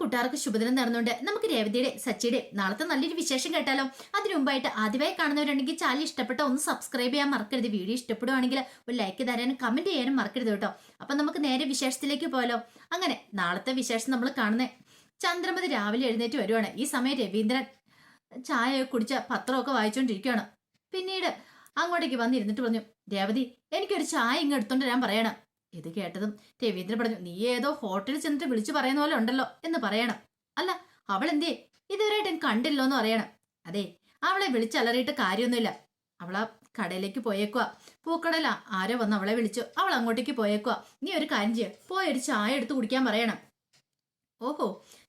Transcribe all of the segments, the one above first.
കൂട്ടുകാർക്ക് ശുഭദിനം നേർന്നുകൊണ്ട് നമുക്ക് രേവതിയുടെ സച്ചിയുടെ നാളത്തെ നല്ലൊരു വിശേഷം കേട്ടാലോ? അതിനു മുമ്പായിട്ട് ആദ്യമായി കാണുന്നവരുണ്ടെങ്കിൽ ചാനൽ ഇഷ്ടപ്പെട്ട ഒന്ന് സബ്സ്ക്രൈബ് ചെയ്യാൻ മറക്കരുത്. വീഡിയോ ഇഷ്ടപ്പെടുവാണെങ്കിൽ ഒരു ലൈക്ക് തരാനും കമന്റ് ചെയ്യാനും മറക്കരുത് കേട്ടോ. അപ്പൊ നമുക്ക് നേരെ വിശേഷത്തിലേക്ക് പോയാലോ? അങ്ങനെ നാളത്തെ വിശേഷം നമ്മൾ കാണുന്നേ ചന്ദ്രമതി രാവിലെ എഴുന്നേറ്റ് വരുവാണ്. ഈ സമയം രവീന്ദ്രൻ ചായ കുടിച്ച പത്രമൊക്കെ വായിച്ചുകൊണ്ടിരിക്കുകയാണ് പിന്നീട് അങ്ങോട്ടേക്ക് വന്നിരുന്നിട്ട് പറഞ്ഞു രേവതി എനിക്കൊരു ചായ ഇങ്ങ് എടുത്തോണ്ട് പറയണം. ഇത് കേട്ടതും രവീന്ദ്രൻ പറഞ്ഞു നീ ഏതോ ഹോട്ടലിൽ ചെന്നിട്ട് വിളിച്ചു പറയുന്ന പോലെ ഉണ്ടല്ലോ എന്ന് പറയണം. അല്ല അവൾ എന്തേ ഇതുവരെയായിട്ട് കണ്ടില്ലോ എന്ന് പറയണം. അതെ അവളെ വിളിച്ചലറിയിട്ട് കാര്യമൊന്നുമില്ല. അവളാ കടയിലേക്ക് പോയേക്കുക പൂക്കടല ആരോ വന്ന് അവളെ വിളിച്ചു. അവൾ അങ്ങോട്ടേക്ക് പോയേക്കുക നീ ഒരു കാര്യം ചെയ്യ. പോയി ഒരു ചായ എടുത്ത് കുടിക്കാൻ പറയണം. ഓഹോ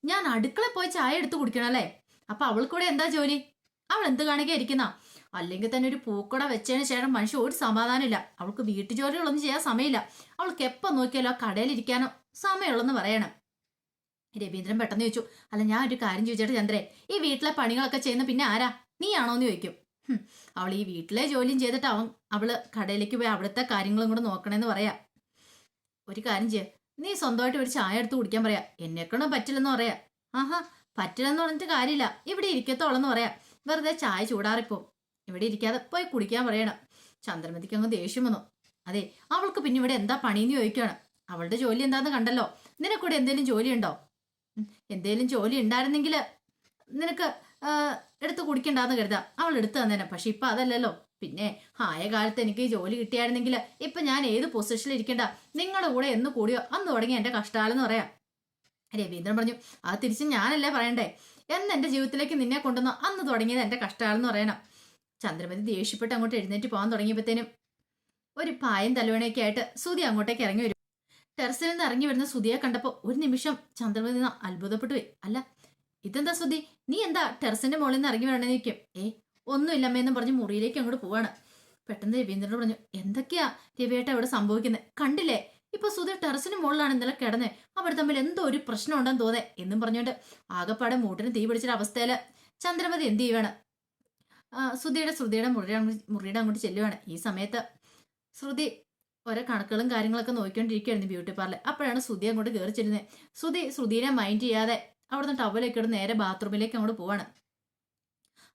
ഞാൻ അടുക്കള പോയി ചായ എടുത്ത് കുടിക്കണം അല്ലേ? അപ്പൊ അവൾക്കൂടെ എന്താ ജോലി? അവൾ എന്ത് കാണിക്കാൻ ഇരിക്കുന്ന? അല്ലെങ്കിൽ തന്നെ ഒരു പൂക്കട വെച്ചതിന് ശേഷം മനുഷ്യ ഒരു സമാധാനമില്ല. അവൾക്ക് വീട്ടു ജോലികളൊന്നും ചെയ്യാൻ സമയമില്ല. അവൾക്ക് എപ്പോൾ നോക്കിയാലോ കടയിലിരിക്കാനോ സമയമുള്ളെന്ന് പറയണം. രവീന്ദ്രൻ പെട്ടെന്ന് ചോദിച്ചു അല്ല ഞാൻ ഒരു കാര്യം ചോദിച്ചിട്ട് ചന്ദ്രേ? ഈ വീട്ടിലെ പണികളൊക്കെ ചെയ്യുന്ന പിന്നെ ആരാ? നീയാണോ എന്ന് ചോദിക്കും. അവൾ ഈ വീട്ടിലെ ജോലിയും ചെയ്തിട്ട് അവൻ അവൾ കടയിലേക്ക് പോയി അവിടുത്തെ കാര്യങ്ങളും കൂടെ നോക്കണേന്ന് പറയാ. ഒരു കാര്യം ചെയ്യ. നീ സ്വന്തമായിട്ട് ഒരു ചായ എടുത്ത് കുടിക്കാൻ പറയാ. എന്നെക്കൊണ്ടും പറ്റില്ലെന്ന് പറയാ. ആഹാ പറ്റില്ലെന്ന് പറഞ്ഞിട്ട് കാര്യമില്ല. ഇവിടെ ഇരിക്കത്തോളെന്ന് പറയാ. വെറുതെ ചായ ചൂടാറിപ്പോ. ഇവിടെ ഇരിക്കാതെ പോയി കുടിക്കാൻ പറയണം. ചന്ദ്രമതിക്ക് അങ്ങ് ദേഷ്യം വന്നു. അതെ അവൾക്ക് പിന്നെ ഇവിടെ എന്താ പണിയെന്ന് ചോദിക്കുകയാണ്. അവളുടെ ജോലി എന്താന്ന് കണ്ടല്ലോ. നിനക്കൂടെ എന്തേലും ജോലി ഉണ്ടോ എന്തേലും ജോലി ഉണ്ടായിരുന്നെങ്കിൽ നിനക്ക് എടുത്ത് കുടിക്കണ്ടെന്ന് കരുതാം. അവൾ എടുത്തു തന്നേനെ. പക്ഷെ ഇപ്പൊ അതല്ലല്ലോ. പിന്നെ ആയ കാലത്ത് എനിക്ക് ജോലി കിട്ടിയായിരുന്നെങ്കിൽ ഇപ്പൊ ഞാൻ ഏത് പൊസിഷനിൽ ഇരിക്കണ്ട? നിങ്ങളുടെ കൂടെ എന്ന് കൂടിയോ? അന്ന് തുടങ്ങി എന്റെ കഷ്ടാലെന്ന് പറയാം. രവീന്ദ്രൻ പറഞ്ഞു അത് തിരിച്ച് ഞാനല്ലേ പറയണ്ടേ? എന്ന് എന്റെ ജീവിതത്തിലേക്ക് നിന്നെ കൊണ്ടുവന്നോ അന്ന് തുടങ്ങിയത് എന്റെ കഷ്ടാലെന്ന് പറയണം. ചന്ദ്രമതി ദേഷ്യപ്പെട്ട് അങ്ങോട്ട് എഴുന്നേറ്റ് പോകാൻ തുടങ്ങിയപ്പോഴത്തേനും ഒരു പായം തലവണയൊക്കെ ആയിട്ട് സുതി അങ്ങോട്ടേക്ക് ഇറങ്ങി വരും. ടെറസിൽ നിന്ന് ഇറങ്ങി വരുന്ന സുതിയെ കണ്ടപ്പോൾ ഒരു നിമിഷം ചന്ദ്രമതി അത്ഭുതപ്പെട്ടു പോയി. അല്ല ഇതെന്താ സുതി നീ എന്താ ടെറസിന്റെ മുകളിൽ നിന്ന് ഇറങ്ങി വരണമെന്ന് നിൽക്കും ഏ ഒന്നുമില്ലമ്മേന്നും പറഞ്ഞ് മുറിയിലേക്ക് അങ്ങോട്ട് പോവാണ്. പെട്ടെന്ന് രവീന്ദ്രനോട് പറഞ്ഞു എന്തൊക്കെയാ രവിയേട്ട ഇവിടെ സംഭവിക്കുന്നത് കണ്ടില്ലേ? ഇപ്പൊ സുധി ടെറസിന് മുകളിലാണ് ഇന്നലെ കിടന്നേ. അവിടെ തമ്മിൽ എന്തോ ഒരു പ്രശ്നം ഉണ്ടെന്ന് തോന്നേ എന്നും പറഞ്ഞുകൊണ്ട് ആകെപ്പാടെ മൂട്ടിന് തീ പിടിച്ചൊരു അവസ്ഥയിൽ ചന്ദ്രമതി എന്ത് ചെയ്യുവാണ്? ശ്രുതിയുടെ ശ്രുതിയുടെ മുറിയുടെ മുറിയുടെ അങ്ങോട്ട് ചെല്ലുവാണ്. ഈ സമയത്ത് ശ്രുതി ഓരോ കണക്കുകളും കാര്യങ്ങളൊക്കെ നോക്കിക്കൊണ്ടിരിക്കുകയായിരുന്നു ബ്യൂട്ടി പാർലർ. അപ്പോഴാണ് ശ്രുതി അങ്ങോട്ട് കയറി ചെല്ലുന്നത് ശ്രുതി ശ്രുതിനെ മൈൻഡ് ചെയ്യാതെ അവിടുന്ന് ടവലൊക്കെ ഇട്ട് നേരെ ബാത്റൂമിലേക്ക് അങ്ങോട്ട് പോവാണ്.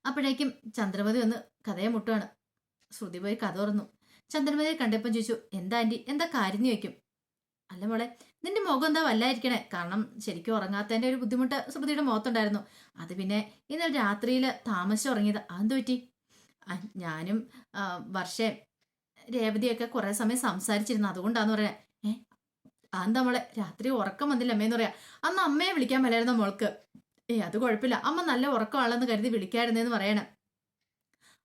അപ്പോഴേക്കും ചന്ദ്രമതി ഒന്ന് കഥയെ മുട്ടുവാണ്. ശ്രുതി പോയി കഥ തുറന്നു. ചന്ദ്രമതിയെ കണ്ടപ്പം ചോദിച്ചു എന്താ ആന്റി? എന്താ കാര്യം ചോദിക്കും. അല്ല മോളെ നിന്റെ മുഖം എന്താ വല്ലായിരിക്കണേ? കാരണം ശരിക്കും ഉറങ്ങാത്തതിന്റെ ഒരു ബുദ്ധിമുട്ട് ശ്രുതിയുടെ മുഖത്തുണ്ടായിരുന്നു. അത് പിന്നെ ഇന്നലെ രാത്രിയിൽ താമസിച്ച് ഉറങ്ങിയത്. അതെന്ത് പറ്റി? ഞാനും വർഷേ രേവതിയൊക്കെ കുറെ സമയം സംസാരിച്ചിരുന്നു. അതുകൊണ്ടാന്ന് പറയാ ഏ അതെന്താ മോളെ? രാത്രി ഉറക്കം വന്നില്ല അമ്മയെന്ന് പറയാ. അന്ന് അമ്മയെ വിളിക്കാൻ മേലായിരുന്നു മോൾക്ക്. ഏ അത് കുഴപ്പമില്ല. അമ്മ നല്ല ഉറക്കമാണെന്ന് കരുതി വിളിക്കായിരുന്നേന്ന് പറയണേ.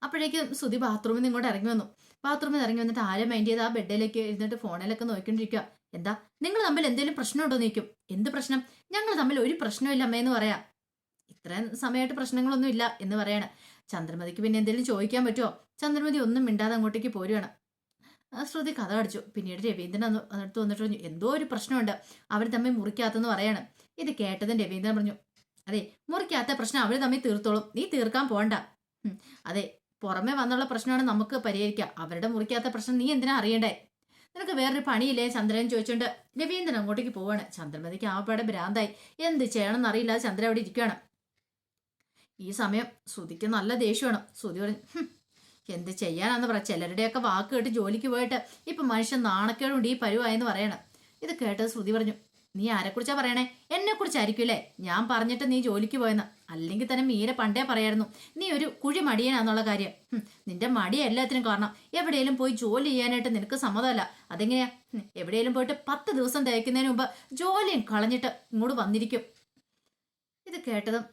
അപ്പോഴേക്കും സുതി ബാത്റൂമിൽ നിന്ന് ഇങ്ങോട്ട് ഇറങ്ങി വന്നു. ബാത്റൂമിൽ ഇറങ്ങി വന്നിട്ട് ആരെ മൈൻഡ് ചെയ്ത് ആ ബെഡിലേക്ക് ഇരുന്നിട്ട് ഫോണിലൊക്കെ നോക്കിക്കൊണ്ടിരിക്കുക എന്താ? നിങ്ങൾ തമ്മിൽ എന്തെങ്കിലും പ്രശ്നമുണ്ടോ ചോദിക്കും. എന്ത് പ്രശ്നം? ഞങ്ങൾ തമ്മിൽ ഒരു പ്രശ്നമില്ല അമ്മയെന്ന് പറയാം. ഇത്രയും സമയമായിട്ട് പ്രശ്നങ്ങളൊന്നും ഇല്ല എന്ന് പറയണം. ചന്ദ്രമതിക്ക് പിന്നെ എന്തെങ്കിലും ചോദിക്കാൻ പറ്റുമോ? ചന്ദ്രമതി ഒന്നും മിണ്ടാതെ അങ്ങോട്ടേക്ക് പോരുകയാണ് ശ്രുതി കഥ അടിച്ചു. പിന്നീട് രവീന്ദ്രൻ അടുത്ത് വന്നിട്ട് പറഞ്ഞു എന്തോ ഒരു പ്രശ്നമുണ്ട്. അവർ തമ്മിൽ മുറിക്കാത്തെന്ന് പറയാണ്. ഇത് കേട്ടതും രവീന്ദ്രൻ പറഞ്ഞു അതെ മുറിക്കാത്ത പ്രശ്നം അവർ തമ്മിൽ തീർത്തോളും. നീ തീർക്കാൻ പോണ്ട. അതെ പുറമെ വന്നുള്ള പ്രശ്നമാണ് നമുക്ക് പരിഹരിക്കാം. അവരുടെ മുറിക്കാത്ത പ്രശ്നം നീ എന്തിനാ അറിയണ്ടേ? നിനക്ക് വേറൊരു പണിയില്ലേ? ചന്ദ്രൻ ചോദിച്ചോണ്ട് രവീന്ദ്രൻ അങ്ങോട്ടേക്ക് പോവാണ്. ചന്ദ്രമതിക്ക് ആവപ്പാടെ ഭ്രാന്തായി. എന്ത് ചെയ്യണമെന്ന് അറിയില്ലാതെ ചന്ദ്രൻ അവിടെ ഇരിക്കുകയാണ് ഈ സമയം ശ്രുതിക്ക് നല്ല ദേഷ്യമാണ്. ശ്രുതി പറഞ്ഞു എന്ത് ചെയ്യാനാന്ന് പറ. ചിലരുടെയൊക്കെ വാക്ക് കേട്ട് ജോലിക്ക് പോയിട്ട് ഇപ്പൊ മനുഷ്യൻ നാണക്കേടുണ്ട് ഈ പരുവായെന്ന് പറയണം. ഇത് കേട്ടത് ശ്രുതി പറഞ്ഞു നീ ആരെക്കുറിച്ചാ പറയണേ? എന്നെ കുറിച്ചായിരിക്കുമല്ലേ ഞാൻ പറഞ്ഞിട്ട് നീ ജോലിക്ക് പോയെന്ന്. അല്ലെങ്കിൽ തന്നെ മീര പണ്ടേ പറയായിരുന്നു നീ ഒരു കുഴി മടിയനാന്നുള്ള കാര്യം. നിന്റെ മടി എല്ലാത്തിനും കാരണം. എവിടെയെങ്കിലും പോയി ജോലി ചെയ്യാനായിട്ട് നിനക്ക് സമ്മതമല്ല. അതെങ്ങനെയാ? എവിടെയെങ്കിലും പോയിട്ട് പത്ത് ദിവസം തേക്കുന്നതിന് മുമ്പ് ജോലിയും കളഞ്ഞിട്ട് ഇങ്ങോട്ട് വന്നിരിക്കും. ഇത് കേട്ടതും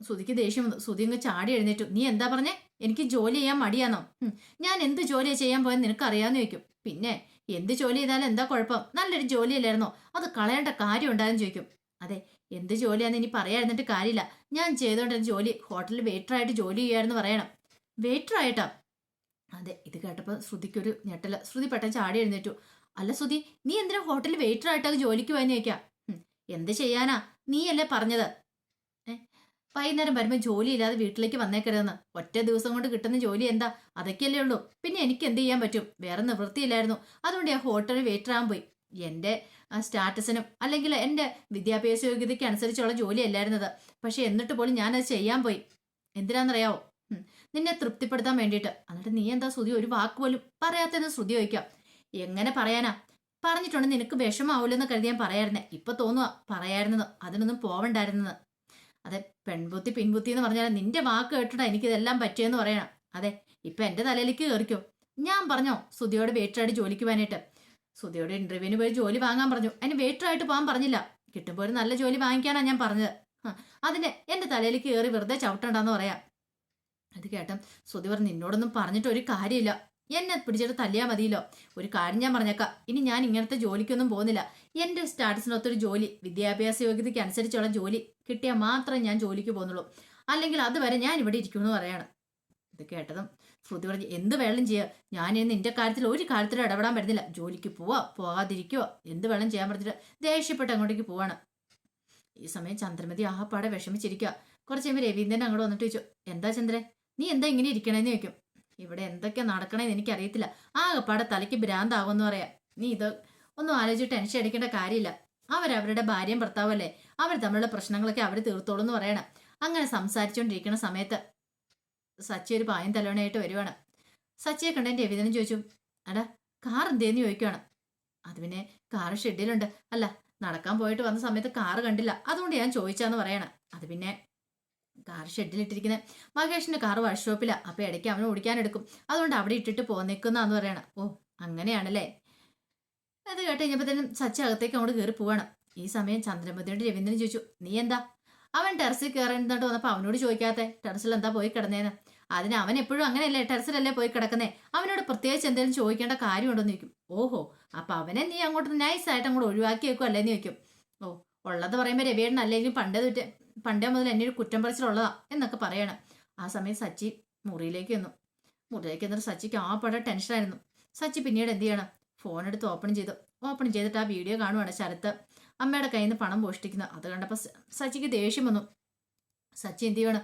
സുതിക്ക് ദേഷ്യം വന്നു. സുതി ഇങ്ങ് ചാടി എഴുന്നേറ്റു. നീ എന്താ പറഞ്ഞേ? എനിക്ക് ജോലി ചെയ്യാൻ മടിയാന്നോ? ഞാൻ എന്ത് ജോലിയാ ചെയ്യാൻ പോയെന്ന് നിനക്ക് അറിയാന്ന് ചോദിക്കും. പിന്നെ എന്ത് ജോലി ചെയ്താലും എന്താ കുഴപ്പം? നല്ലൊരു ജോലിയല്ലായിരുന്നോ അത് കളയേണ്ട കാര്യം ഉണ്ടായെന്ന് ചോദിക്കും. അതെ എന്ത് ജോലിയാന്ന് ഇനി പറയാതിരുന്നിട്ട് കാര്യമില്ല. ഞാൻ ചെയ്തോണ്ടിരുന്ന ജോലി ഹോട്ടലിൽ വെയിറ്ററായിട്ട് ജോലി ചെയ്യായിരുന്നു പറയണം. വെയിറ്റർ വെയിറ്ററായിട്ടാ അതെ ഇത് കേട്ടപ്പോൾ ശ്രുതിക്കൊരു ഞെട്ടല. ശ്രുതി പെട്ടെന്ന് ചാടി എഴുന്നേറ്റു. അല്ല ശ്രുതി നീ എന്തിനാ ഹോട്ടലിൽ വെയിറ്ററായിട്ടൊക്കെ ജോലിക്ക് പോയെന്ന് ചോദിക്കാം? എന്ത് ചെയ്യാനാ? നീയല്ലേ പറഞ്ഞത്. വൈകുന്നേരം വരുമ്പോൾ ജോലി ഇല്ലാതെ വീട്ടിലേക്ക് വന്നേക്കരുതെന്ന്. ഒറ്റ ദിവസം കൊണ്ട് കിട്ടുന്ന ജോലി എന്താ? അതൊക്കെയല്ലേ ഉള്ളൂ. പിന്നെ എനിക്ക് എന്ത് ചെയ്യാൻ പറ്റും? വേറെ നിവൃത്തിയില്ലായിരുന്നു. അതുകൊണ്ട് ഞാൻ ഹോട്ടലിൽ വെയിറ്റർ ആകാൻ പോയി. എന്റെ സ്റ്റാറ്റസിനും അല്ലെങ്കിൽ എന്റെ വിദ്യാഭ്യാസ യോഗ്യതയ്ക്ക് അനുസരിച്ചുള്ള ജോലി ജോലിയല്ലായിരുന്നത്. പക്ഷെ എന്നിട്ട് പോലും ഞാനത് ചെയ്യാൻ പോയി. എന്തിനാണെന്നറിയാവോ നിന്നെ തൃപ്തിപ്പെടുത്താൻ വേണ്ടിയിട്ട്. എന്നിട്ട് നീ എന്താ ശ്രുതി ഒരു വാക്ക് പോലും പറയാത്തെന്ന് ശ്രുതി ചോദിക്കാം. എങ്ങനെ പറയാനാ? പറഞ്ഞിട്ടുണ്ട് നിനക്ക് വിഷമാവൂലെന്ന് കരുതി ഞാൻ പറയായിരുന്നേ. ഇപ്പൊ തോന്നുക പറയായിരുന്നത്. അതിനൊന്നും പോവണ്ടായിരുന്നെന്ന്. അതെ പെൺബുദ്ധി പിൻബുദ്ധി എന്ന് പറഞ്ഞാൽ നിന്റെ വാക്ക് കേട്ടിട്ടാ എനിക്കിതെല്ലാം പറ്റിയെന്ന് പറയണം. അതെ ഇപ്പൊ എന്റെ തലയിലേക്ക് കയറിക്കോ ഞാൻ പറഞ്ഞോ സുധിയോട് വെയിറ്ററായിട്ട് ജോലിക്ക് പോകാനായിട്ട്. സുധിയോട് ഇന്റർവ്യൂവിന് പോയി ജോലി വാങ്ങാൻ പറഞ്ഞു. അതിന് വെയിറ്ററായിട്ട് പോകാൻ പറഞ്ഞില്ല. കിട്ടുമ്പോൾ ഒരു നല്ല ജോലി വാങ്ങിക്കാനാണ് ഞാൻ പറഞ്ഞത്. അതിന് എന്റെ തലയിലേക്ക് കയറി വെറുതെ ചവിട്ടണ്ടെന്ന് പറയാം. അത് കേട്ടം സുധി പറഞ്ഞു നിന്നോടൊന്നും പറഞ്ഞിട്ട് ഒരു കാര്യമില്ല. എന്നെ പിടിച്ചിട്ട് തല്ലിയാ മതിയല്ലോ. ഒരു കാര്യം ഞാൻ പറഞ്ഞേക്കാം. ഇനി ഞാൻ ഇങ്ങനത്തെ ജോലിക്കൊന്നും പോകുന്നില്ല. എന്റെ സ്റ്റാറ്റസിനൊത്തൊരു ജോലി വിദ്യാഭ്യാസ യോഗ്യതയ്ക്ക് അനുസരിച്ചുള്ള ജോലി കിട്ടിയാൽ മാത്രമേ ഞാൻ ജോലിക്ക് പോകുന്നുള്ളൂ. അല്ലെങ്കിൽ അതുവരെ ഞാൻ ഇവിടെ ഇരിക്കുമെന്ന് പറയാണ്. ഇത് കേട്ടതും ശ്രുതി പറഞ്ഞു എന്ത് വേണം ചെയ്യുക ഞാൻ ഇന്ന് നിന്റെ കാര്യത്തിൽ ഒരു കാര്യത്തിലും ഇടപെടാൻ പറ്റുന്നില്ല. ജോലിക്ക് പോവാ പോകാതിരിക്കുവോ. എന്ത് വേണം ചെയ്യാൻ പറ്റില്ല ദേഷ്യപ്പെട്ട് അങ്ങോട്ടേക്ക് പോവാണ്. ഈ സമയം ചന്ദ്രമതി ആഹാപ്പാടെ വിഷമിച്ചിരിക്കുക കുറച്ച് കഴിയുമ്പോൾ രവീന്ദ്രൻ അങ്ങോട്ട് വന്നിട്ട് ചോദിച്ചു എന്താ ചന്ദ്രൻ? നീ എന്താ ഇങ്ങനെ ഇരിക്കണേന്ന് ചോദിക്കും. ഇവിടെ എന്തൊക്കെ നടക്കണേന്ന് എനിക്കറിയത്തില്ല. ആകെപ്പാടെ തലയ്ക്ക് ഭ്രാന്താവെന്ന് പറയാം. നീ ഇത് ഒന്നും ആലോചിച്ച് ടെൻഷൻ അടിക്കേണ്ട കാര്യമില്ല. അവരവരുടെ ഭാര്യയും ഭർത്താവല്ലേ അവർ തമ്മിലുള്ള പ്രശ്നങ്ങളൊക്കെ അവർ തീർത്തോളൂ എന്ന് പറയണം. അങ്ങനെ സംസാരിച്ചുകൊണ്ടിരിക്കുന്ന സമയത്ത് സച്ചി ഒരു പായം തലോണയായിട്ട് വരുവാണ്. സച്ചിയെ കണ്ടതിന്റെ രവീന്ദ്രൻ ചോദിച്ചു അടാ കാർ എന്തേന്ന് ചോദിക്കുവാണ്? അത് പിന്നെ കാർ ഷെഡിലുണ്ട് അല്ല നടക്കാൻ പോയിട്ട് വന്ന സമയത്ത് കാറ് കണ്ടില്ല. അതുകൊണ്ട് ഞാൻ ചോദിച്ചാന്ന് പറയണം. അത് പിന്നെ കാർ ഷെഡിലിട്ടിരിക്കുന്ന മഹേഷിന്റെ കാർ വർക്ക്ഷോപ്പിലാണ് അപ്പൊ ഇടയ്ക്ക് അവന് ഓടിക്കാനെടുക്കും. അതുകൊണ്ട് അവിടെ ഇട്ടിട്ട് പോന്നേക്കുന്നാന്ന് പറയണം. ഓ അങ്ങനെയാണല്ലേ? അത് കേട്ട് കഴിഞ്ഞപ്പോഴത്തേനും സച്ചി അകത്തേക്ക് അങ്ങോട്ട് കയറി പോവാണ്. ഈ സമയം ചന്ദ്രമതിയോട് രവീന്ദ്രൻ ചോദിച്ചു നീ എന്താ? അവൻ ടെറസിൽ കയറുന്നിട്ട് വന്നപ്പോൾ അവനോട് ചോദിക്കാത്തെ ടെറസിൽ എന്താ പോയി കിടന്നേന്ന്? അതിന് അവൻ എപ്പോഴും അങ്ങനെയല്ലേ ടെറസിലല്ലേ പോയി കിടക്കുന്നേ? അവനോട് പ്രത്യേകിച്ച് എന്തെങ്കിലും ചോദിക്കേണ്ട കാര്യമുണ്ടോന്ന് ചോദിക്കും. ഓഹോ അപ്പൊ അവനെ നീ അങ്ങോട്ട് നൈസായിട്ട് അങ്ങോട്ട് ഒഴിവാക്കി വെക്കും അല്ലേന്ന് ചോദിക്കും. ഓ ഉള്ളത് പറയുമ്പോൾ രവിയേടൻ അല്ലെങ്കിലും പണ്ടേ തൊട്ട് പണ്ടേ മുതൽ എന്നെ ഒരു കുറ്റം പറച്ചിലുള്ളതാ എന്നൊക്കെ പറയണം. ആ സമയം സച്ചി മുറിയിലേക്ക് വന്നു. മുറിയിലേക്ക് എന്നിട്ട് സച്ചിക്ക് ആ പട ടെൻഷനായിരുന്നു. സച്ചി പിന്നീട് എന്ത് ചെയ്യണം? ഫോൺ എടുത്ത് ഓപ്പൺ ചെയ്തു. ഓപ്പൺ ചെയ്തിട്ട് ആ വീഡിയോ കാണുവാണ് ശരത്ത്. അമ്മയുടെ കയ്യിൽ നിന്ന് പണം മോഷ്ടിക്കുന്നത് അത് കണ്ടപ്പോൾ സച്ചിക്ക് ദേഷ്യം വന്നു. സച്ചി എന്ത് ചെയ്യണം?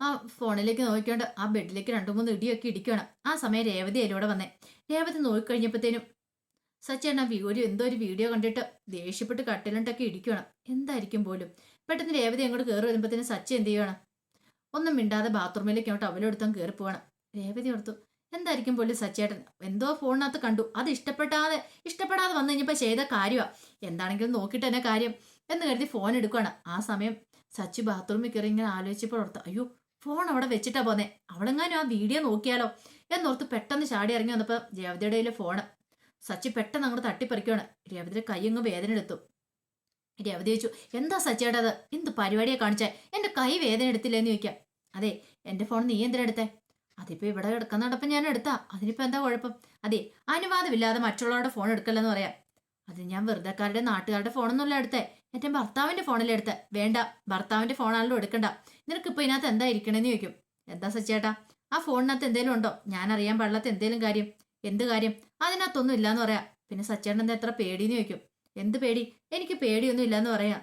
ആ ഫോണിലേക്ക് നോക്കിക്കൊണ്ട് ആ ബെഡിലേക്ക് രണ്ടു മൂന്ന് ഇടിയൊക്കെ ഇടിക്കുകയാണ്. ആ സമയം രേവതി അതിലൂടെ വന്നേ. രേവതി നോക്കിക്കഴിഞ്ഞപ്പോഴത്തേനും സച്ചി എന്നാ വീഡിയോ എന്തോ ഒരു വീഡിയോ കണ്ടിട്ട് ദേഷ്യപ്പെട്ട് കട്ടിലിട്ടൊക്കെ ഇടിക്കുകയാണ്. എന്തായിരിക്കും പോലും? പെട്ടെന്ന് രേവതി അങ്ങോട്ട് കയറി വരുമ്പോഴത്തേനും സച്ചി എന്ത് ചെയ്യണം ഒന്നും മിണ്ടാതെ ബാത്റൂമിലേക്ക് അങ്ങോട്ട് അവലെടുത്തും കയറി പോവാണ്. രേവതി ഓർത്തു എന്തായിരിക്കും പോലും സച്ചേട്ടൻ? എന്തോ ഫോണിനകത്ത് കണ്ടു. അത് ഇഷ്ടപ്പെടാതെ ഇഷ്ടപ്പെടാതെ വന്നു കഴിഞ്ഞപ്പോൾ ചെയ്ത കാര്യമാണ് എന്താണെങ്കിലും നോക്കിയിട്ട് തന്നെ കാര്യം എന്ന് കരുതി ഫോൺ എടുക്കുകയാണ് ആ സമയം സച്ചി ബാത്റൂമിൽ കയറി ഇങ്ങനെ ആലോചിച്ചപ്പോൾ ഓർത്ത് അയ്യോ ഫോൺ അവിടെ വെച്ചിട്ടാ പോന്നെ. അവളെങ്ങാനും ആ വീഡിയോ നോക്കിയാലോ? എന്നോർത്ത് പെട്ടെന്ന് ചാടി ഇറങ്ങി വന്നപ്പോൾ രേവതിയുടെ ഫോണ് സച്ചി പെട്ടെന്ന് അങ്ങോട്ട് തട്ടിപ്പറിക്കുകയാണ് രേവതിയുടെ കൈ അങ്ങ് വേദന എടുത്തു രേവതി ചോദിച്ചു എന്താ സച്ചേട്ടത് എന്ത് പരിപാടിയെ കാണിച്ചേ? എന്റെ കൈ വേദന എടുത്തില്ലെന്ന് ചോദിക്കാം. അതെ എന്റെ ഫോൺ നീ എന്തിനാ എടുത്തേ? അതിപ്പോ ഇവിടെ കിടക്കുന്ന നടപ്പം ഞാൻ എടുത്താ. അതിനിപ്പോ എന്താ കുഴപ്പം? അതെ അനുവാദമില്ലാതെ മറ്റുള്ളവരുടെ ഫോൺ എടുക്കല്ലെന്ന് പറയാം. അത് ഞാൻ വെറുതെക്കാരുടെ നാട്ടുകാരുടെ ഫോണൊന്നുമല്ല എടുത്തേ. എന്റെ ഭർത്താവിന്റെ ഫോണല്ലേ എടുത്തേ? വേണ്ട ഭർത്താവിന്റെ ഫോണാണല്ലോ എടുക്കണ്ട. നിനക്ക് നിനക്കിപ്പോ ഇതിനകത്ത് എന്താ ഇരിക്കണേന്ന് ചോദിക്കും. എന്താ സച്ചേട്ടാ ആ ഫോണിനകത്ത് എന്തേലും ഉണ്ടോ? ഞാൻ അറിയാൻ പാടില്ലാത്ത എന്തേലും കാര്യം? എന്ത് കാര്യം? അതിനകത്തൊന്നും ഇല്ലാന്ന് പറയാം. പിന്നെ സച്ചേട്ടൻ എന്താ എത്ര പേടിയെന്ന് ചോദിക്കും. എന്ത് പേടി? എനിക്ക് പേടിയൊന്നും ഇല്ലാന്ന് പറയാം.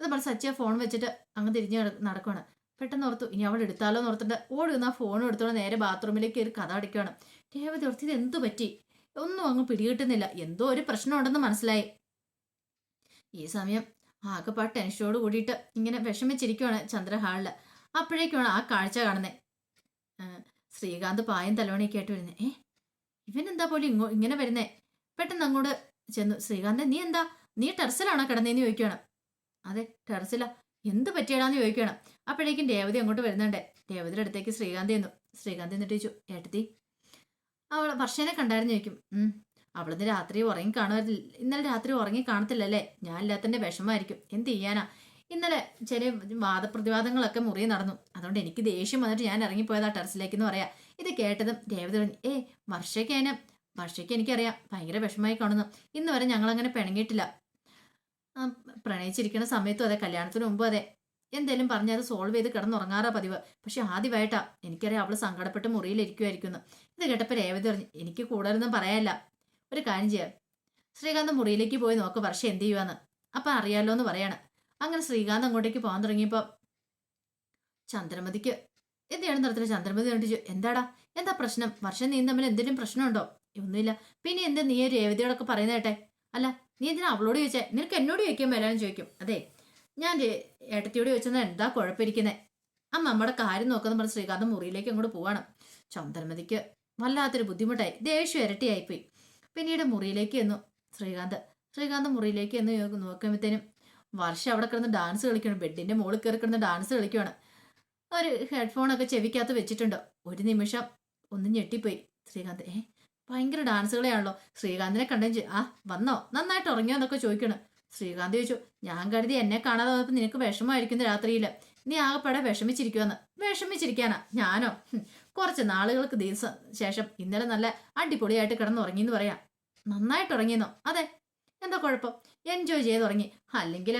അത് പറഞ്ഞ സച്ചിയ ഫോൺ വെച്ചിട്ട് അങ്ങ് തിരിഞ്ഞ് നടക്കുവാണ്. പെട്ടെന്ന് ഓർത്തു ഇനി അവൾ എടുത്താലോ എന്ന് ഓർത്തിട്ട് ഓടി നിന്ന് ആ ഫോൺ എടുത്തോണ്ട് നേരെ ബാത്റൂമിലേക്ക് ഒരു കഥ അടിക്കുകയാണ് രേവതി ഓർത്ത് ഇത് എന്തു പറ്റി? ഒന്നും അങ്ങ് പിടികിട്ടുന്നില്ല. എന്തോ ഒരു പ്രശ്നമുണ്ടെന്ന് മനസ്സിലായി. ഈ സമയം ആകെപ്പാട് ടെൻഷനോട് കൂടിയിട്ട് ഇങ്ങനെ വിഷമിച്ചിരിക്കുവാണ് ചന്ദ്രഹാളിൽ. അപ്പോഴേക്കുമാണ് ആ കാഴ്ച കാണുന്നത് ശ്രീകാന്ത് പായം തലവണയൊക്കെ ആയിട്ട് വരുന്നത് ഏ ഇവനെന്താ പോലും ഇങ്ങോ ഇങ്ങനെ വരുന്നേ? പെട്ടെന്ന് അങ്ങോട്ട് ചെന്നു ശ്രീകാന്തൻ നീ എന്താ? നീ ടെറസിലാണോ കിടന്നേന്ന് ചോദിക്കണം അതെ ടെറസിലാ. എന്ത് പറ്റിയടാന്ന് ചോദിക്കണം അപ്പോഴേക്കും രേവതി അങ്ങോട്ട് വരുന്നുണ്ട്. രേവതിയുടെ അടുത്തേക്ക് ശ്രീകാന്ത് ചെന്നു. ശ്രീകാന്ത് എന്നിട്ട് ചോദിച്ചു ഏട്ടത്തി അവൾ വർഷേനെ കണ്ടായിരുന്നു? ചോദിക്കും. അവളിന്ന് രാത്രി ഉറങ്ങി കാണുമായിരുന്നില്ല ഇന്നലെ രാത്രി ഉറങ്ങി കാണത്തില്ലല്ലേ? ഞാൻ ഇല്ലാത്തതിന്റെ വിഷമമായിരിക്കും. എന്ത് ചെയ്യാനാ? ഇന്നലെ ചെറിയ വാദപ്രതിവാദങ്ങളൊക്കെ മുറി നടന്നു. അതുകൊണ്ട് എനിക്ക് ദേഷ്യം വന്നിട്ട് ഞാൻ ഇറങ്ങിപ്പോയതാ ടെറസിലേക്ക് എന്ന് പറയാം. ഇത് കേട്ടതും രേവതി പറഞ്ഞു ഏ വർഷയ്ക്ക് വർഷയ്ക്ക് എനിക്കറിയാം. ഭയങ്കര വിഷമമായി കാണുന്നു. ഇന്ന് വരെ ഞങ്ങൾ അങ്ങനെ പിണങ്ങിയിട്ടില്ല പ്രണയിച്ചിരിക്കുന്ന സമയത്തും അതെ കല്യാണത്തിന് മുമ്പും അതെ. എന്തേലും പറഞ്ഞ് അത് സോൾവ് ചെയ്ത് കിടന്നുറങ്ങാറാ പതിവ്. പക്ഷെ ആദ്യമായിട്ടാ. എനിക്കറിയാം അവൾ സങ്കടപ്പെട്ട് മുറിയിലിരിക്കുമായിരിക്കുന്നു ഇത് കേട്ടപ്പോൾ രേവതി പറഞ്ഞു എനിക്ക് കൂടുതലൊന്നും പറയാനില്ല. ഒരു കാര്യം ചെയ്യാം. ശ്രീകാന്ത് മുറിയിലേക്ക് പോയി നോക്ക് വർഷം എന്ത് ചെയ്യുവാന്ന്. അപ്പം അറിയാലോ എന്ന് പറയാണ്. അങ്ങനെ ശ്രീകാന്ത് അങ്ങോട്ടേക്ക് പോകാൻ തുടങ്ങിയപ്പോൾ ചന്ദ്രമതിക്ക്. എന്താണ് നടത്തുന്നത് ചന്ദ്രമതി കണ്ടിച്ചു. എന്താടാ? എന്താ പ്രശ്നം? വർഷം നീ തമ്മിൽ എന്തെങ്കിലും പ്രശ്നമുണ്ടോ? ഒന്നുമില്ല. പിന്നെ എന്ത് നീ രേവതിയോടൊക്കെ പറയുന്ന കേട്ടെ? അല്ല നീ എന്തിനാ അവളോട് ചോദിച്ചേ? നിനക്ക് എന്നോട് ചോദിക്കാൻ വരാനും ചോദിക്കും. അതെ ഞാൻ ഏട്ടത്തിയോട് ചോദിച്ചത് എന്താ കുഴപ്പമിരിക്കുന്നത് ആ നമ്മുടെ കാര്യം നോക്കുന്ന പറഞ്ഞ് ശ്രീകാന്ത് മുറിയിലേക്ക് അങ്ങോട്ട് പോവാണ്. ചന്ദ്രമതിക്ക് വല്ലാത്തൊരു ബുദ്ധിമുട്ടായി. ദേഷ്യം ഇരട്ടിയായിപ്പോയി. പിന്നീട് മുറിയിലേക്ക് എന്നു ശ്രീകാന്ത്. ശ്രീകാന്ത് മുറിയിലേക്ക് എന്ന് നോക്കുമ്പോഴത്തേനും വർഷം അവിടെ കിടന്ന് ഡാൻസ് കളിക്കണം ബെഡിന്റെ മുകളിൽ കയറി കിടന്ന് ഡാൻസ് കളിക്കുവാണ്. ഒരു ഹെഡ്ഫോണൊക്കെ ചെവിക്കകത്ത് വെച്ചിട്ടുണ്ട്. ഒരു നിമിഷം ഒന്ന് ഞെട്ടിപ്പോയി ശ്രീകാന്ത്. ഏ ഭയങ്കര ഡാൻസുകളെയാണല്ലോ. ശ്രീകാന്തിനെ കണ്ടെങ്കിൽ ആ വന്നോ? നന്നായിട്ട് ഉറങ്ങിയോ എന്നൊക്കെ ചോദിക്കണം. ശ്രീകാന്ത് ചോദിച്ചു ഞാൻ കരുതി എന്നെ കാണാതെ വന്നപ്പോൾ നിനക്ക് വിഷമമായിരിക്കുന്ന രാത്രിയിൽ നീ ആകെപ്പാടെ വിഷമിച്ചിരിക്കുമെന്ന് വിഷമിച്ചിരിക്കാനാ? ഞാനോ? കുറച്ച് നാളുകൾക്ക് ദിവസം ശേഷം ഇന്നലെ നല്ല അടിപൊളിയായിട്ട് കിടന്ന് ഉറങ്ങിയെന്ന് പറയാം. നന്നായിട്ട് ഉറങ്ങിയെന്നോ അതെ. എന്താ കുഴപ്പം? എൻജോയ് ചെയ്ത് ഉറങ്ങി. അല്ലെങ്കിൽ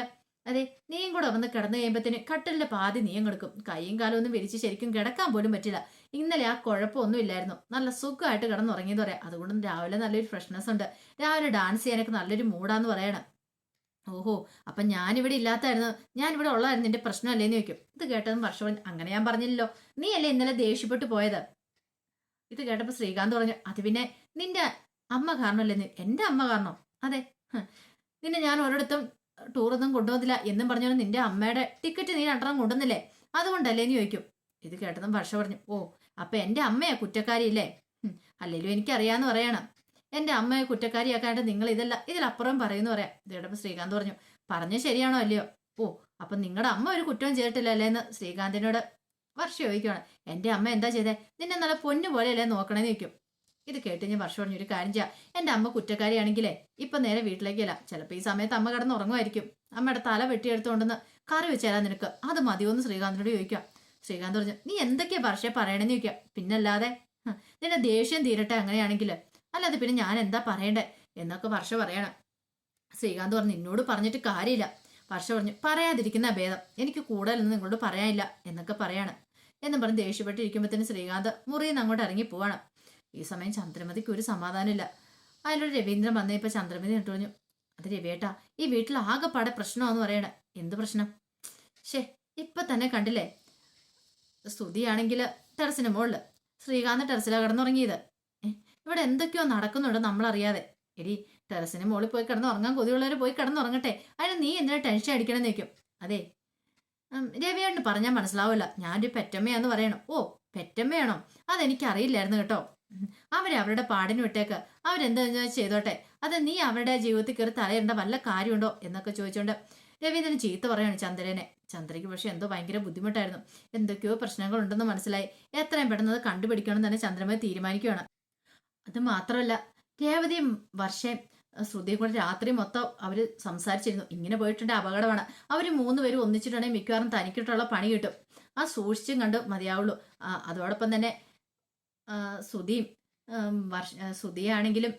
അതെ നീയും കൂടെ വന്ന് കിടന്നു കഴിയുമ്പോഴത്തേന് കട്ടിലിന്റെ പാതി നീയും കിടക്കും കൈയും കാലും ഒന്നും വിരിച്ച് ശരിക്കും കിടക്കാൻ പോലും പറ്റില്ല. ഇന്നലെ ആ കുഴപ്പമൊന്നും ഇല്ലായിരുന്നു. നല്ല സുഖമായിട്ട് കിടന്നുറങ്ങിയെന്ന് പറയാം. അതുകൊണ്ട് രാവിലെ നല്ലൊരു ഫ്രഷ്നെസ് ഉണ്ട്. രാവിലെ ഡാൻസ് ചെയ്യാനൊക്കെ നല്ലൊരു മൂടാന്ന് പറയണം. ഓഹോ അപ്പൊ ഞാനിവിടെ ഇല്ലാത്തായിരുന്നു. ഞാനിവിടെ ഉള്ളതായിരുന്നു. നിന്റെ പ്രശ്നമല്ലേന്ന് ചോദിക്കും. ഇത് കേട്ടതും വർഷം അങ്ങനെ ഞാൻ പറഞ്ഞില്ലല്ലോ. നീ അല്ലേ ഇന്നലെ ദേഷ്യപ്പെട്ടു പോയത്? ഇത് കേട്ടപ്പോ ശ്രീകാന്ത് പറഞ്ഞു അത് പിന്നെ നിന്റെ അമ്മ കാരണമല്ലേ എന്റെ അമ്മ കാരണം? അതെ. നിന്നെ ഞാൻ ഒരിടത്തും ടൂറൊന്നും കൊണ്ടുവന്നില്ല എന്നും പറഞ്ഞോണ്ട് നിന്റെ അമ്മയുടെ ടിക്കറ്റ് നീ രണ്ടെണ്ണം കൊണ്ടുവന്നില്ലേ? അതുകൊണ്ടല്ലേ എന്ന് ചോദിക്കും. ഇത് കേട്ടതും വർഷ പറഞ്ഞു ഓ അപ്പൊ എന്റെ അമ്മയെ കുറ്റക്കാരിയില്ലേ? അല്ലേ അല്ലേലും എനിക്കറിയാന്ന് പറയണം. എന്റെ അമ്മയെ കുറ്റക്കാരിയാക്കാണ്ട് നിങ്ങൾ ഇതല്ല ഇതിലപ്പുറം പറയുന്നു പറയാം. ഇത് കേട്ടപ്പോ ശ്രീകാന്ത് പറഞ്ഞു പറഞ്ഞു ശരിയാണോ അല്ലയോ? ഓ അപ്പൊ നിങ്ങളുടെ അമ്മ ഒരു കുറ്റവും ചെയ്തിട്ടില്ലല്ലേ? എന്ന് ശ്രീകാന്തിനോട് വർഷ ചോദിക്കുകയാണ്. എന്റെ അമ്മ എന്താ ചെയ്തേ? നിന്നെ നല്ല പൊന്നു പോലെയല്ലേ നോക്കണേന്ന് ചോദിക്കും. ഇത് കേട്ട് ഞാൻ വർഷം പറഞ്ഞു ഒരു കാര്യം ചെയ്യാം. എന്റെ അമ്മ കുറ്റക്കാരിയാണെങ്കിലേ ഇപ്പൊ നേരെ വീട്ടിലേക്കല്ല ചിലപ്പോ ഈ സമയത്ത് അമ്മ കിടന്ന് ഉറങ്ങുമായിരിക്കും. അമ്മയുടെ തല വെട്ടിയെടുത്തുകൊണ്ടെന്ന് കറി വെച്ചാലാ നിനക്ക്. അത് മതിയോന്ന് ശ്രീകാന്തിനോട് ചോദിക്കാം ശ്രീകാന്ത് പറഞ്ഞു നീ എന്തൊക്കെയാ പക്ഷേ പറയണെന്ന് ചോദിക്കാം പിന്നല്ലാതെ നിന്റെ ദേഷ്യം തീരട്ടെ അങ്ങനെയാണെങ്കിൽ അല്ലാതെ പിന്നെ ഞാൻ എന്താ പറയണ്ടേ? എന്നൊക്കെ വർഷ പറയണം. ശ്രീകാന്ത് പറഞ്ഞു എന്നോട് പറഞ്ഞിട്ട് കാര്യമില്ല. വർഷ പറഞ്ഞു പറയാതിരിക്കുന്ന ഭേദം. എനിക്ക് കൂടുതലൊന്നും നിങ്ങളോട് പറയാനില്ല. എന്നൊക്കെ പറയാണ്. എന്നും പറഞ്ഞ് ദേഷ്യപ്പെട്ടിരിക്കുമ്പോഴത്തേന് ശ്രീകാന്ത് മുറിയിൽ നിന്ന് അങ്ങോട്ട് ഇറങ്ങി പോവാണ്. ഈ സമയം ചന്ദ്രമതിക്ക് ഒരു സമാധാനമില്ല. അതിലൊരു രവീന്ദ്രൻ വന്നപ്പോൾ ചന്ദ്രമതി എന്നിട്ട് പറഞ്ഞു അത് രവിയേട്ടാ ഈ വീട്ടിൽ ആകെപ്പാടെ പ്രശ്നമാണെന്ന് പറയണേ. എന്ത് പ്രശ്നം? ഷേ ഇപ്പൊ തന്നെ കണ്ടില്ലേ? സ്തുതിയാണെങ്കിൽ ടെറസിന് മുകളിൽ. ശ്രീകാന്ത് ടെറസിലാണ് കിടന്നുറങ്ങിയത്. ഇവിടെ എന്തൊക്കെയോ നടക്കുന്നുണ്ട് നമ്മളറിയാതെ. എടി ടെറസിന് മുകളിൽ പോയി കിടന്നുറങ്ങാൻ കൊതിയുള്ളവർ പോയി കിടന്നുറങ്ങട്ടെ. അതിന് നീ എന്തിനാ ടെൻഷൻ അടിക്കണമെന്ന് നിൽക്കും അതെ. രവിയാണ് പറഞ്ഞാൽ മനസ്സിലാവില്ല ഞാനൊരു പെറ്റമ്മയാന്ന് പറയണം. ഓ പെറ്റമ്മയാണോ? അതെനിക്കറിയില്ലായിരുന്നു കേട്ടോ. അവരെ അവരുടെ പാടിന് വിട്ടേക്ക്. അവരെന്താ ചെയ്തോട്ടെ? അത് നീ അവരുടെ ജീവിതത്തിൽ കയറി തലയിടേണ്ട വല്ല കാര്യമുണ്ടോ എന്നൊക്കെ ചോദിച്ചുകൊണ്ട് രവീന്ദ്രൻ ചീത്ത പറയാണ് ചന്ദ്രനെ. ചന്ദ്രയ്ക്ക് പക്ഷെ എന്തോ ഭയങ്കര ബുദ്ധിമുട്ടായിരുന്നു. എന്തൊക്കെയോ പ്രശ്നങ്ങളുണ്ടെന്ന് മനസ്സിലായി. എത്രയും പെട്ടെന്ന് അത് കണ്ടുപിടിക്കണം എന്ന് തന്നെ ചന്ദ്രമതി തീരുമാനിക്കുകയാണ് അത് മാത്രമല്ല രേവതിയും വർഷയും ശ്രുതിയും കൂടെ രാത്രി മൊത്തം അവർ സംസാരിച്ചിരുന്നു. ഇങ്ങനെ പോയിട്ടുണ്ട് അപകടമാണ്. അവർ മൂന്ന് പേരും ഒന്നിച്ചിട്ടുണ്ടെങ്കിൽ മിക്കവാറും തനിക്കിട്ടുള്ള പണി കിട്ടും. ആ സൂക്ഷിച്ചും കണ്ട് മതിയാവുള്ളൂ. അതോടൊപ്പം തന്നെ ശ്രുതിയും വർഷ ശ്രുതിയാണെങ്കിലും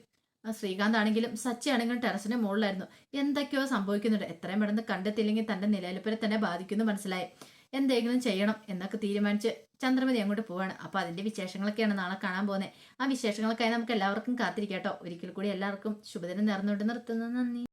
ശ്രീകാന്ത് ആണെങ്കിലും സച്ചി ആണെങ്കിലും ടെറസിന്റെ മുകളിലായിരുന്നു. എന്തൊക്കെയോ സംഭവിക്കുന്നുണ്ട്. എത്രയും പെട്ടെന്ന് കണ്ടെത്തിയില്ലെങ്കിൽ തന്റെ നിലനിൽപ്പിനെ തന്നെ ബാധിക്കുന്നു മനസ്സിലായി. എന്തെങ്കിലും ചെയ്യണം എന്നൊക്കെ തീരുമാനിച്ച് ചന്ദ്രമതി അങ്ങോട്ട് പോവാണ്. അപ്പൊ അതിന്റെ വിശേഷങ്ങളൊക്കെയാണ് നാളെ കാണാൻ പോകുന്നത്. ആ വിശേഷങ്ങൾക്കായി നമുക്ക് എല്ലാവർക്കും കാത്തിരിക്കാട്ടോ ഒരിക്കൽ കൂടി എല്ലാവർക്കും ശുഭദിനം നേർന്നുകൊണ്ട് നിർത്തുന്നു. നന്ദി.